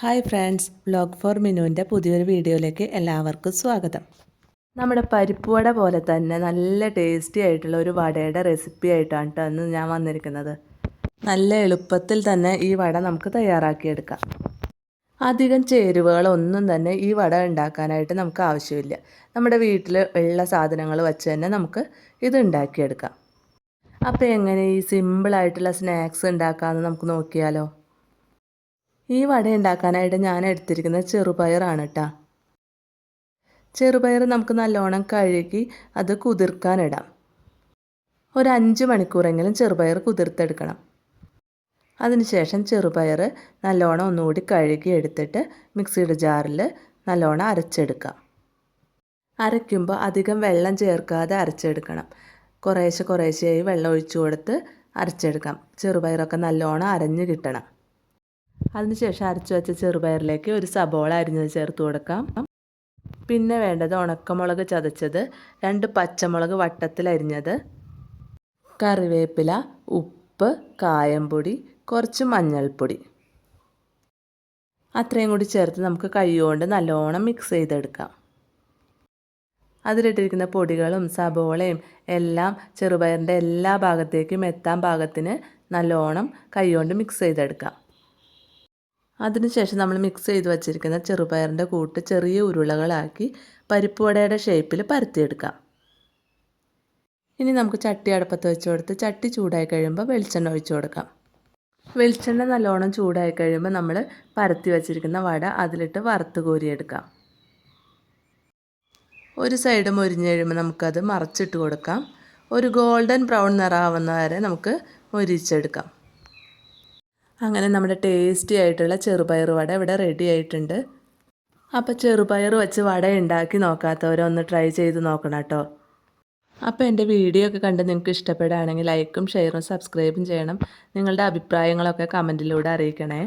Hi friends vlog for മിനുവിന്റെ പുതിയൊരു വീഡിയോയിലേക്ക് എല്ലാവർക്കും സ്വാഗതം. നമ്മുടെ പരിപ്പ് വട പോലെ തന്നെ നല്ല ടേസ്റ്റി ആയിട്ടുള്ള ഒരു വടയുടെ റെസിപ്പി ആയിട്ടാണ് കേട്ടോ ഞാൻ വന്നിരിക്കുന്നത്. നല്ല എളുപ്പത്തിൽ തന്നെ ഈ വട നമുക്ക് തയ്യാറാക്കിയെടുക്കാം. അധികം ചേരുവകളൊന്നും തന്നെ ഈ വട ഉണ്ടാക്കാനായിട്ട് നമുക്ക് ആവശ്യമില്ല. നമ്മുടെ വീട്ടിൽ ഉള്ള സാധനങ്ങൾ വെച്ച് തന്നെ നമുക്ക് ഇത് ഉണ്ടാക്കിയെടുക്കാം. അപ്പോൾ എങ്ങനെ ഈ സിമ്പിളായിട്ടുള്ള സ്നാക്സ് ഉണ്ടാക്കാമെന്ന് നമുക്ക് നോക്കിയാലോ? ഈ വട ഉണ്ടാക്കാനായിട്ട് ഞാൻ എടുത്തിരിക്കുന്നത് ചെറുപയറാണ് കേട്ടോ ചെറുപയർ നമുക്ക് നല്ലോണം കഴുകി അത് കുതിർക്കാനിടാം ഒരു അഞ്ച് മണിക്കൂറെങ്കിലും ചെറുപയർ കുതിർത്തെടുക്കണം. അതിനുശേഷം ചെറുപയർ നല്ലോണം ഒന്നുകൂടി കഴുകി എടുത്തിട്ട് മിക്സിയുടെ ജാറിൽ നല്ലോണം അരച്ചെടുക്കാം. അരയ്ക്കുമ്പോൾ അധികം വെള്ളം ചേർക്കാതെ അരച്ചെടുക്കണം. കുറേശ്ശെ കുറേശ്ശെയായി വെള്ളം ഒഴിച്ചു കൊടുത്ത് അരച്ചെടുക്കാം. ചെറുപയറൊക്കെ നല്ലോണം അരഞ്ഞു കിട്ടണം. അതിനുശേഷം അരച്ചു വെച്ച ചെറുപയറിലേക്ക് ഒരു സബോള അരിഞ്ഞത് ചേർത്ത് കൊടുക്കാം. പിന്നെ വേണ്ടത് ഉണക്കമുളക് ചതച്ചത് രണ്ട് പച്ചമുളക് വട്ടത്തിൽ അരിഞ്ഞത്. കറിവേപ്പില ഉപ്പ് കായംപൊടി കുറച്ച് മഞ്ഞൾപ്പൊടി. അത്രയും കൂടി ചേർത്ത് നമുക്ക് കൈകൊണ്ട് നല്ലോണം മിക്സ് ചെയ്തെടുക്കാം. അതിലിട്ടിരിക്കുന്ന പൊടികളും സബോളയും എല്ലാം ചെറുപയറിന്റെ എല്ലാ ഭാഗത്തേക്കും എത്താൻ പാകത്തിന് നല്ലോണം കൈകൊണ്ട് മിക്സ് ചെയ്തെടുക്കാം. അതിനുശേഷം നമ്മൾ മിക്സ് ചെയ്ത് വച്ചിരിക്കുന്ന ചെറുപയറിന്റെ കൂട്ട് ചെറിയ ഉരുളകളാക്കി പരിപ്പ് വടയുടെ ഷേപ്പിൽ പരത്തിയെടുക്കാം. ഇനി നമുക്ക് ചട്ടി അടുപ്പത്ത് വെച്ച് കൊടുത്ത് ചട്ടി ചൂടായി കഴിയുമ്പോൾ വെളിച്ചെണ്ണ ഒഴിച്ചു കൊടുക്കാം. വെളിച്ചെണ്ണ നല്ലോണം ചൂടായി കഴിയുമ്പോൾ നമ്മൾ പരത്തി വച്ചിരിക്കുന്ന വട അതിലിട്ട് വറുത്ത് കോരിയെടുക്കാം. ഒരു സൈഡ് മുരിഞ്ഞ് കഴിയുമ്പോൾ നമുക്കത് മറച്ചിട്ട് കൊടുക്കാം. ഒരു ഗോൾഡൻ ബ്രൗൺ നിറാവുന്ന വരെ നമുക്ക് മൊരിച്ചെടുക്കാം. അങ്ങനെ നമ്മുടെ ടേസ്റ്റി ആയിട്ടുള്ള ചെറുപയർ വട ഇവിടെ റെഡി ആയിട്ടുണ്ട്. അപ്പോൾ ചെറുപയർ വെച്ച് വട ഉണ്ടാക്കി നോക്കാത്തവരൊന്ന് ട്രൈ ചെയ്ത് നോക്കണം കേട്ടോ. അപ്പോൾ എന്റെ വീഡിയോ ഒക്കെ കണ്ട് നിങ്ങൾക്ക് ഇഷ്ടപ്പെടുകയാണെങ്കിൽ ലൈക്കും ഷെയറും സബ്സ്ക്രൈബും ചെയ്യണം. നിങ്ങളുടെ അഭിപ്രായങ്ങളൊക്കെ കമന്റിലൂടെ അറിയിക്കണേ.